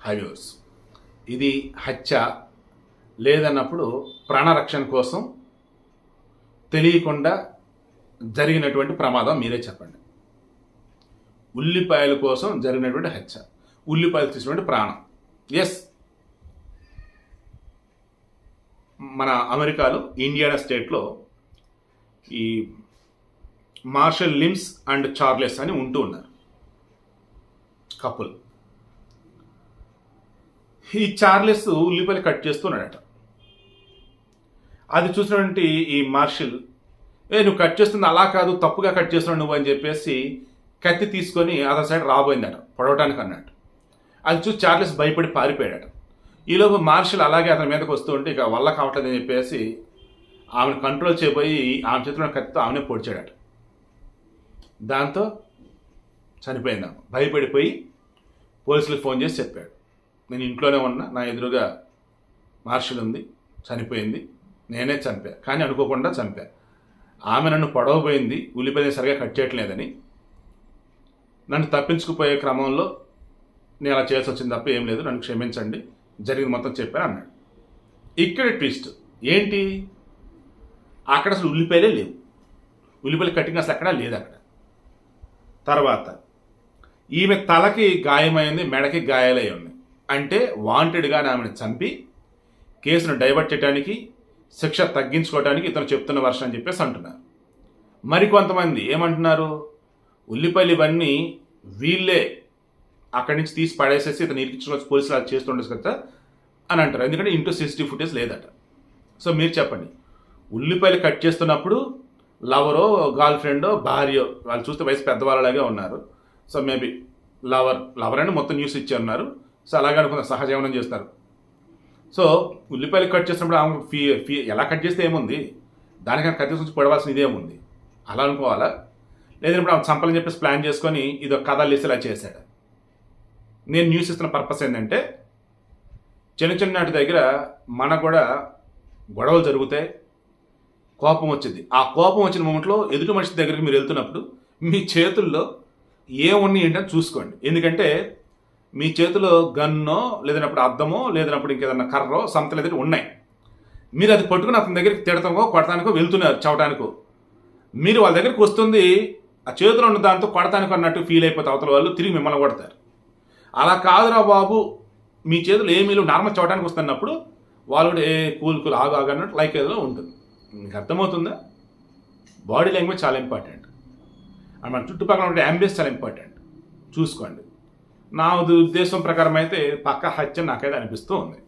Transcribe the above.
Highways ఇది హత్య లేదన్నప్పుడు ప్రాణరక్షణ కోసం తెలియకుండా జరిగినటువంటి ప్రమాదం మీరే చెప్పండి. ఉల్లిపాయల కోసం జరిగినటువంటి హత్య ఉల్లిపాయలు తీసినటువంటి ప్రాణం. ఎస్ మన అమెరికాలో ఇండియానా స్టేట్లో ఈ మార్షల్ లిమ్స్ అండ్ చార్లెస్ అని ఉంటూ ఉన్నారు. కపుల్ ఈ చార్లెస్ ఉల్లిపాయలు కట్ చేస్తున్నాడట. అది చూసినటువంటి ఈ మార్షల్ ఏ నువ్వు కట్ చేస్తుంది అలా కాదు తప్పుగా కట్ చేస్తున్నావు నువ్వు అని చెప్పేసి కత్తి తీసుకొని అదర్ సైడ్ రాబోయిందట పొడవటానికి అన్నట్టు అది చూసి చార్లెస్ భయపడి పారిపోయాడట. ఈలోపు మార్షల్ అలాగే అతని మీదకి వస్తూ ఉంటే ఇక వల్ల కావట్లేదని చెప్పేసి ఆమెను కంట్రోల్ చేయబోయి ఆమె చేతిలో కత్తితో ఆమెనే పొడిచాడట. దాంతో చనిపోయింది భయపడిపోయి పోలీసులకు ఫోన్ చేసి చెప్పాడు. నేను ఇంట్లోనే ఉన్నా నా ఎదురుగా మార్షల్ ఉంది చనిపోయింది. నేనే చంపా కానీ అనుకోకుండా చంపా. ఆమె నన్ను పొడవబోయింది ఉల్లిపాయ సరిగా కట్ చేయట్లేదని నన్ను తప్పించుకుపోయే క్రమంలో నేను అలా చేయాల్సి వచ్చింది తప్ప ఏం లేదు నన్ను క్షమించండి జరిగింది మొత్తం చెప్పాను అన్నాడు. ఇక్కడ ట్విస్ట్ ఏంటి? అక్కడ అసలు ఉల్లిపాయలే లేవు. ఉల్లిపాయలు కట్టింగ్ అసలు అక్కడ లేదు అక్కడ. తర్వాత ఈమె తలకి గాయమైంది మెడకి గాయాలై ఉన్నాయి అంటే వాంటెడ్గా ఆమెను చంపి కేసును డైవర్ట్ చేయడానికి శిక్ష తగ్గించుకోవడానికి ఇతను చెప్తున్న వర్షం అని చెప్పేసి అంటున్నారు. మరికొంతమంది ఏమంటున్నారు? ఉల్లిపాయలు ఇవన్నీ వీళ్ళే అక్కడి నుంచి తీసి పడేసేసి ఇతను ఇరికించుకోవచ్చు పోలీసులు అది చేస్తుండొచ్చు కదా అని అంటారు. ఎందుకంటే ఇంట్లో సీసీటీవీ ఫుటేజ్ లేదట. సో మీరు చెప్పండి. ఉల్లిపాయలు కట్ చేస్తున్నప్పుడు లవరో గర్ల్ ఫ్రెండో భార్యో వాళ్ళు చూస్తే వయసు పెద్దవాళ్ళలాగే ఉన్నారు. సో మేబీ లవర్ లవర్ అని మొత్తం న్యూస్ ఇచ్చి ఉన్నారు సో అలాగే అనుకున్న సహజీవనం చేస్తారు. సో ఉల్లిపాయలు కట్ చేసినప్పుడు ఆమె ఫీ ఫీ ఎలా కట్ చేస్తే ఏముంది? దానికన్నా కత్తి నుంచి పడవలసిన ఇదేముంది అలా అనుకోవాలా? లేదంటే ఆమె చంపాలని చెప్పేసి ప్లాన్ చేసుకొని ఇది ఒక కథ లేసి ఇలా చేశాడు. నేను న్యూస్ ఇస్తున్న పర్పస్ ఏంటంటే చిన్న చిన్నటి దగ్గర మనకు కూడా గొడవలు జరుగుతాయి కోపం వచ్చింది. ఆ కోపం వచ్చిన మూమెంట్లో ఎదుటి మనిషి దగ్గరికి మీరు వెళ్తున్నప్పుడు మీ చేతుల్లో ఏ ఉన్నాయి ఏంటని చూసుకోండి. ఎందుకంటే మీ చేతిలో గన్నో లేదన్నప్పుడు అద్దమో లేదన్నప్పుడు ఇంకేదన్నా కర్రో సంత ఏదైతే ఉన్నాయి మీరు అది పట్టుకుని అతని దగ్గరికి తిడతామో కొడటానికో వెళ్తున్నారు చవటానికో. మీరు వాళ్ళ దగ్గరికి వస్తుంది ఆ చేతిలో ఉన్న దాంతో కొడటానికి అన్నట్టు ఫీల్ అయిపోతే అవతల వాళ్ళు తిరిగి మిమ్మల్ని కొడతారు. అలా కాదురా బాబు మీ చేతులు ఏమీలు నార్మల్ చవటానికి వస్తున్నప్పుడు వాళ్ళు కూడా ఏ కూల్ కూల్ ఆగు ఆగు అన్నట్టు లైక్ ఏదో ఉంటుంది. మీకు అర్థమవుతుందా? బాడీ లాంగ్వేజ్ చాలా ఇంపార్టెంట్ అండ్ మన చుట్టుపక్కల ఉండే అంబియన్స్ చాలా ఇంపార్టెంట్ చూసుకోండి. నా ఉద్దేశం ప్రకారం అయితే పక్క హత్య నాకైతే అనిపిస్తూ ఉంది